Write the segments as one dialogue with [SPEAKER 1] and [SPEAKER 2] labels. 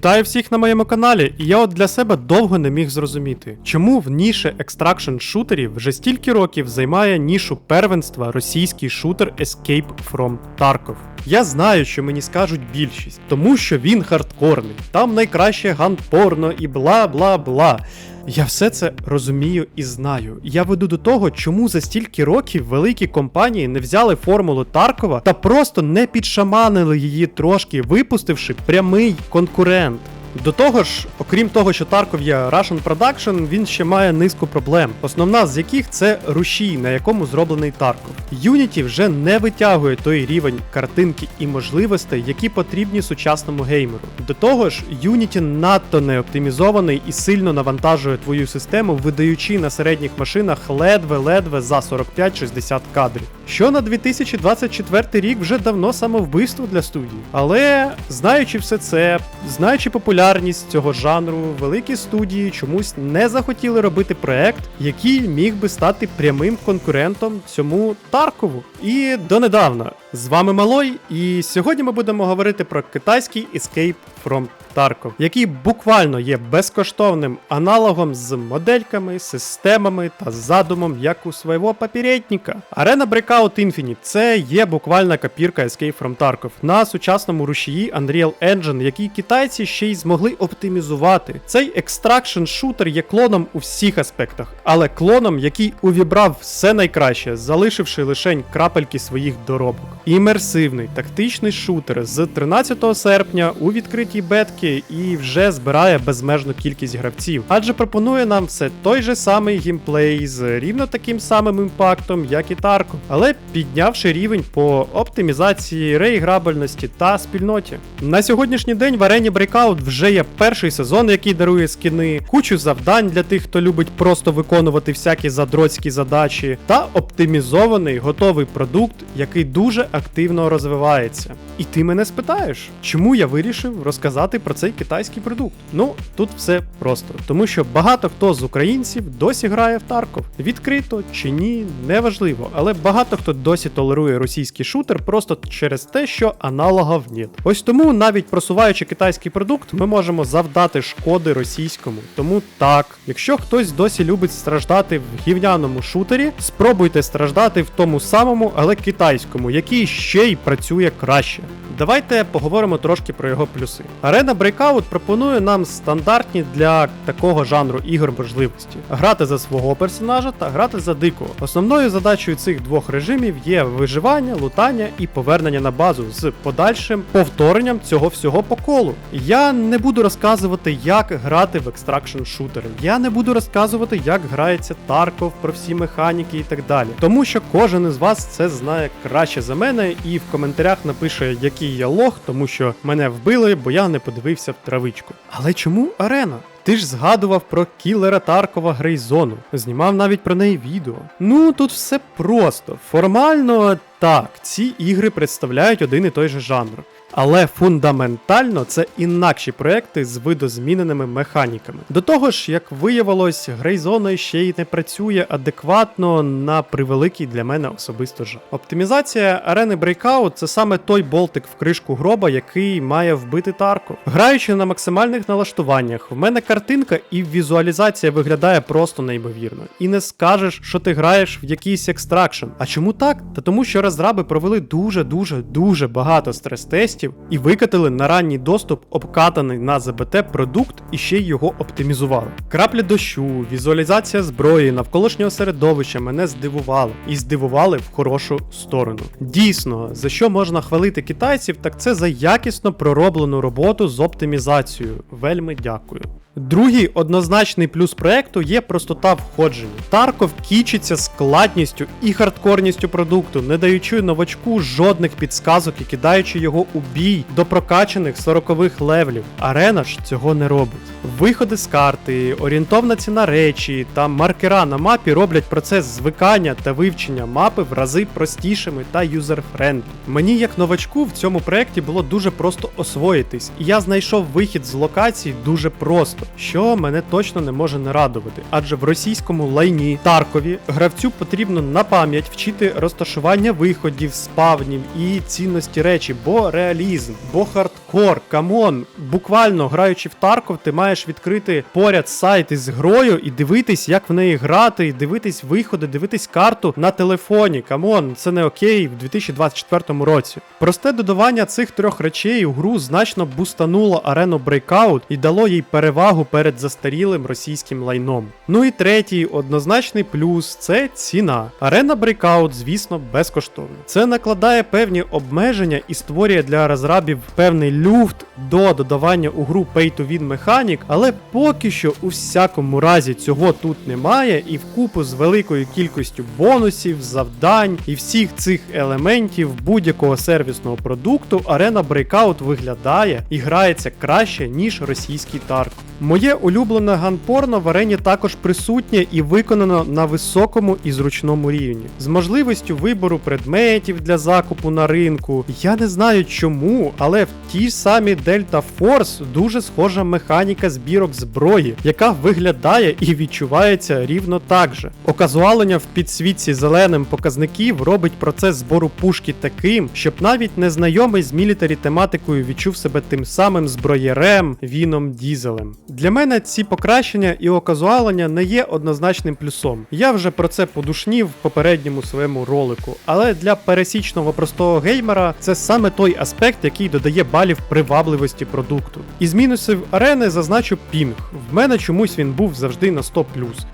[SPEAKER 1] Вітаю всіх на моєму каналі, і я от для себе довго не міг зрозуміти, чому в ніші екстракшн шутерів вже стільки років займає нішу первенства російський шутер Escape from Tarkov. Я знаю, що мені скажуть більшість, тому що він хардкорний, там найкраще ганпорно і бла бла бла. Я все це розумію і знаю. Я веду до того, чому за стільки років великі компанії не взяли формулу Таркова та просто не підшаманили її трошки, випустивши прямий конкурент. До того ж, окрім того, що Тарков є Russian Production, він ще має низку проблем, основна з яких це рушій, на якому зроблений Тарков. Unity вже не витягує той рівень картинки і можливостей, які потрібні сучасному геймеру. До того ж, Unity надто не оптимізований і сильно навантажує твою систему, видаючи на середніх машинах ледве-ледве за 45-60 кадрів. Що на 2024 рік вже давно самовбивство для студії. Але знаючи все це, знаючи популярність цього жанру, великі студії чомусь не захотіли робити проект, який міг би стати прямим конкурентом цьому Таркову. І донедавна з вами Малой, і сьогодні ми будемо говорити про китайський Escape from Tarkov, який буквально є безкоштовним аналогом з модельками, системами та задумом, як у свого попередника. Arena Breakout Infinite це є буквальна копірка Escape from Tarkov на сучасному рушії Unreal Engine, який китайці ще й змогли оптимізувати. Цей екстракшн шутер є клоном у всіх аспектах, але клоном, який увібрав все найкраще, залишивши лишень крапельки своїх доробок. Імерсивний тактичний шутер з 13 серпня у відкритій бетки і вже збирає безмежну кількість гравців, адже пропонує нам все той же самий геймплей з рівно таким самим імпактом, як і Тарко, але піднявши рівень по оптимізації, реіграбельності та спільноті. На сьогоднішній день в арені Breakout вже є перший сезон, який дарує скини, кучу завдань для тих, хто любить просто виконувати всякі задроцькі задачі, та оптимізований готовий продукт, який дуже активно розвивається. І ти мене спитаєш, чому я вирішив розказати про цей китайський продукт? Ну тут все просто, тому що багато хто з українців досі грає в Тарков. Відкрито чи ні, неважливо, але багато хто досі толерує російський шутер просто через те, що аналогів нет. Ось тому, навіть просуваючи китайський продукт, ми можемо завдати шкоди російському. Тому так, якщо хтось досі любить страждати в гівняному шутері, спробуйте страждати в тому самому, але китайському, який ще й працює краще. Давайте поговоримо трошки про його плюси. Arena Breakout пропонує нам стандартні для такого жанру ігор можливості: грати за свого персонажа та грати за дикого. Основною задачею цих двох режимів є виживання, лутання і повернення на базу з подальшим повторенням цього всього по колу. Я не буду розказувати, як грати в екстракшн шутери. Я не буду розказувати, як грається Тарков про всі механіки і так далі. Тому що кожен із вас це знає краще за мене, і в коментарях напише, який я лох, тому що мене вбили, бо я не подивився в травичку. Але чому арена? Ти ж згадував про кілера Таркова Грейзону, знімав навіть про неї відео. Ну тут все просто. Формально так, ці ігри представляють один і той же жанр. Але фундаментально це інакші проекти з видозміненими механіками. До того ж, як виявилось, Грейзона ще й не працює адекватно на превеликий для мене особисто жаль. Оптимізація арени Breakout це саме той болтик в кришку гроба, який має вбити Тарко. Граючи на максимальних налаштуваннях, в мене картинка і візуалізація виглядає просто неймовірно. І не скажеш, що ти граєш в якийсь екстракшн. А чому так? Та тому, що розраби провели дуже дуже дуже багато стрес-тестів і викатили на ранній доступ обкатаний на ЗБТ продукт і ще його оптимізували. Крапля дощу, візуалізація зброї, навколишнього середовища мене здивували і здивували в хорошу сторону. Дійсно, за що можна хвалити китайців, так це за якісно пророблену роботу з оптимізацією. Вельми дякую. Другий однозначний плюс проекту є простота входження. Тарков кічиться складністю і хардкорністю продукту, не даючи новачку жодних підсказок і кидаючи його у бій до прокачаних 40-х левелів. Арена ж цього не робить. Виходи з карти, орієнтовна ціна речі та маркера на мапі роблять процес звикання та вивчення мапи в рази простішими та юзерфрендлі. Мені як новачку в цьому проєкті було дуже просто освоїтись, і я знайшов вихід з локацій дуже просто. Що мене точно не може не радувати, адже в російському лайні Таркові гравцю потрібно на пам'ять вчити розташування виходів, спавнів і цінності речі, бо реалізм, бо хардкор, камон. Буквально граючи в Тарков, ти маєш відкрити поряд сайт із грою і дивитись, як в неї грати, і дивитись виходи, дивитись карту на телефоні. Камон, це не окей в 2024 році. Просте додавання цих трьох речей у гру значно бустануло арену Breakout і дало їй перевагу перед застарілим російським лайном. Ну і третій однозначний плюс це ціна. Арена Breakout, звісно, безкоштовна. Це накладає певні обмеження і створює для розрабів певний люфт до додавання у гру Pay-to-Win механік, але поки що у всякому разі цього тут немає, і вкупу з великою кількістю бонусів, завдань і всіх цих елементів будь-якого сервісного продукту, арена Breakout виглядає і грається краще, ніж російський тарк. Моє улюблене ганпорно в арені також присутнє і виконано на високому і зручному рівні, з можливістю вибору предметів для закупу на ринку. Я не знаю чому, але в тій самій Delta Force дуже схожа механіка збірок зброї, яка виглядає і відчувається рівно так же. Оказуалення в підсвітці зеленим показників робить процес збору пушки таким, щоб навіть незнайомий з мілітарі тематикою відчув себе тим самим зброєрем Віном Дізелем. Для мене ці покращення і оказуалення не є однозначним плюсом. Я вже про це подушнів в попередньому своєму ролику, але для пересічного простого геймера це саме той аспект, який додає балів привабливості продукту. Із мінусів арени зазначу пінг. В мене чомусь він був завжди на 100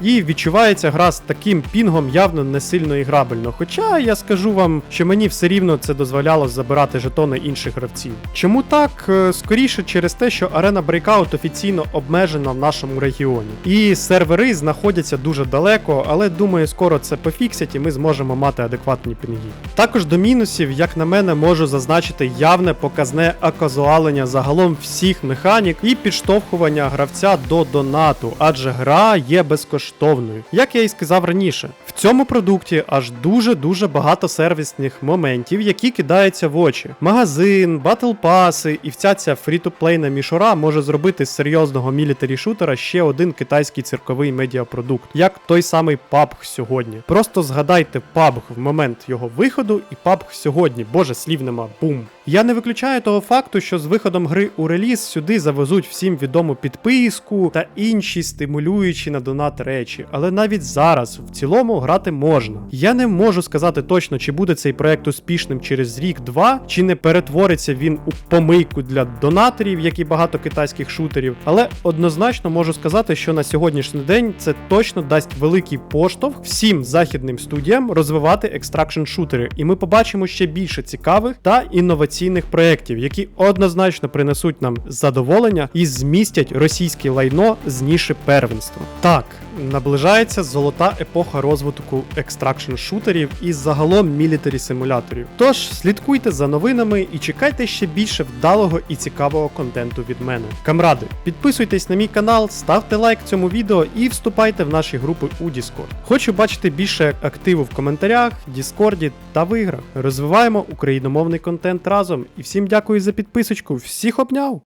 [SPEAKER 1] І відчувається гра з таким пінгом явно не сильно іграбельно. Хоча я скажу вам, що мені все рівно це дозволяло забирати жетони інших гравців. Чому так? Е, Скоріше через те, що арена Breakout офіційно обмежена в нашому регіоні. І сервери знаходяться дуже далеко, але думаю, скоро це пофіксять і ми зможемо мати адекватні пінги. Також до мінусів, як на мене, можу зазначити явне показне оказуалення загалом всіх механік і підштовхування гравця до донату, адже гра є безкоштовною. Як я і сказав раніше, в цьому продукті аж дуже-дуже багато сервісних моментів, які кидаються в очі. Магазин, батл паси і вся ця фрі-то-плейна мішура може зробити з серйозного мілітарі шутера ще один китайський цирковий медіапродукт, як той самий PUBG сьогодні. Просто згадайте PUBG в момент його виходу і PUBG сьогодні, боже слів нема, бум. Я не виключаю того факту, що з виходом гри у реліз сюди завезуть всім відому підписку та інші стимулюючі на донат речі, але навіть зараз в цілому грати можна. Я не можу сказати точно, чи буде цей проект успішним через рік-два, чи не перетвориться він у помийку для донаторів, як і багато китайських шутерів, але однозначно можу сказати, що на сьогоднішній день це точно дасть великий поштовх всім західним студіям розвивати екстракшн шутери, і ми побачимо ще більше цікавих та інноваційних проєктів, які однозначно принесуть нам задоволення і змістять російське лайно з ніші первенства. Так, наближається золота епоха розвитку екстракшн шутерів і загалом мілітарі симуляторів. Тож слідкуйте за новинами і чекайте ще більше вдалого і цікавого контенту від мене. Камради, підписуйтесь на мій канал, ставте лайк цьому відео і вступайте в наші групи у Discord. Хочу бачити більше активу в коментарях, Діскорді та в іграх. Розвиваємо україномовний контент разом. І всім дякую за підписочку. Всіх обняв!